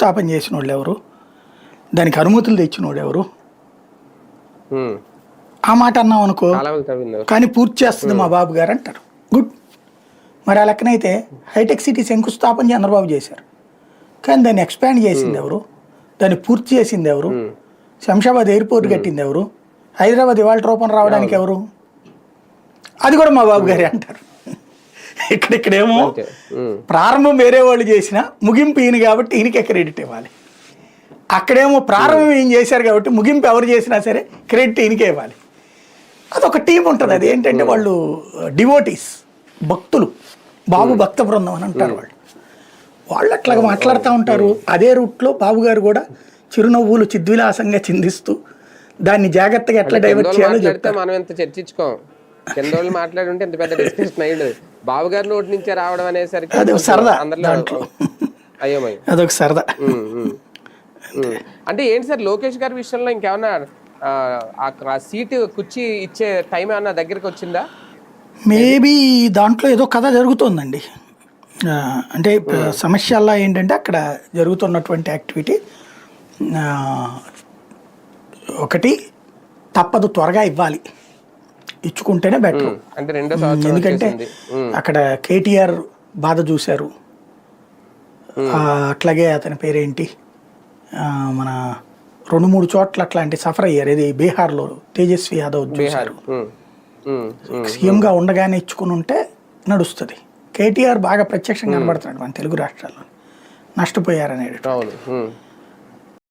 శంకుస్థాపన చేసిన వాళ్ళు ఎవరు? దానికి అనుమతులు తెచ్చిన వాడు ఎవరు. ఆ మాట అన్నాం అనుకో. కానీ పూర్తి చేస్తుంది మా బాబు గారు అంటారు. గుడ్. మరి ఆ లెక్కనైతే హైటెక్ సిటీ శంకుస్థాపన చంద్రబాబు చేశారు. కానీ దాన్ని ఎక్స్పాండ్ చేసింది ఎవరు? దాన్ని పూర్తి చేసింది ఎవరు? శంషాబాద్ ఎయిర్పోర్ట్ కట్టింది ఎవరు? హైదరాబాద్ ఇవాళ రూపం రావడానికి ఎవరు? అది కూడా మా బాబు గారే అంటారు. ఇక్కడిక్కడేమో అంతే. ఉమ్. ప్రారంభం వేరే వాళ్ళు చేసిన ముగింపు ఈయన కాబట్టి ఈయనకే క్రెడిట్ ఇవ్వాలి. అక్కడేమో ప్రారంభం ఏం చేశారు కాబట్టి ముగింపు ఎవరు చేసినా సరే క్రెడిట్ ఈయనకే ఇవ్వాలి. అదొక టీం ఉంటుంది. అది ఏంటంటే వాళ్ళు డివోటీస్ భక్తులు బాబు భక్త బృందం అని అంటారు వాళ్ళు. వాళ్ళు అట్లాగా మాట్లాడుతూ ఉంటారు. అదే రూట్లో బాబు గారు కూడా చిరునవ్వులు చిద్విలాసంగా చిందిస్తూ దాన్ని జాగ్రత్తగా ఎట్లా డైవర్ట్ చేయాలో చెప్తారు. మనం ఎంత చర్చించుకోం? కింద వాళ్ళు మాట్లాడి ఉంటే ఇంత పెద్ద డిస్కషన్ అయ్యింది బాబు గారి నోటి నుంచే రావడం అనేసరికి అది ఒక కొంచెం సరదా అందరిలో దాంట్లో. అయ్యోమయ్యం అదొక సరదా. అంటే ఏంటి సార్ లోకేష్ గారి విషయంలో ఇంకేమన్నా ఆ, ఆ సీటు కుర్చీ ఇచ్చే టైం ఏమన్నా దగ్గరికి వచ్చిందా? మేబీ దాంట్లో ఏదో కథ జరుగుతోందండి. అంటే సమస్యల్లా ఏంటంటే అక్కడ జరుగుతున్నటువంటి యాక్టివిటీ ఒకటి తప్పదు త్వరగా ఇవ్వాలి. ఇచ్చుకుంటేనే బెటర్ అంటే రెండో సంవత్సరం ఎందుకంటే అక్కడ కేటీఆర్ బాధ చూశారు. అట్లాగే అతని పేరేంటి? మన రెండు మూడు చోట్ల అట్లాంటి సఫర్ అయ్యారు. ఇది బీహార్లో తేజస్వి యాదవ్ చూశారు. సీఎంగా ఉండగానే ఇచ్చుకుని ఉంటే నడుస్తుంది. కేటీఆర్ బాగా ప్రత్యక్షంగా కనబడుతున్నాడు మన తెలుగు రాష్ట్రాల్లో. నష్టపోయారనేది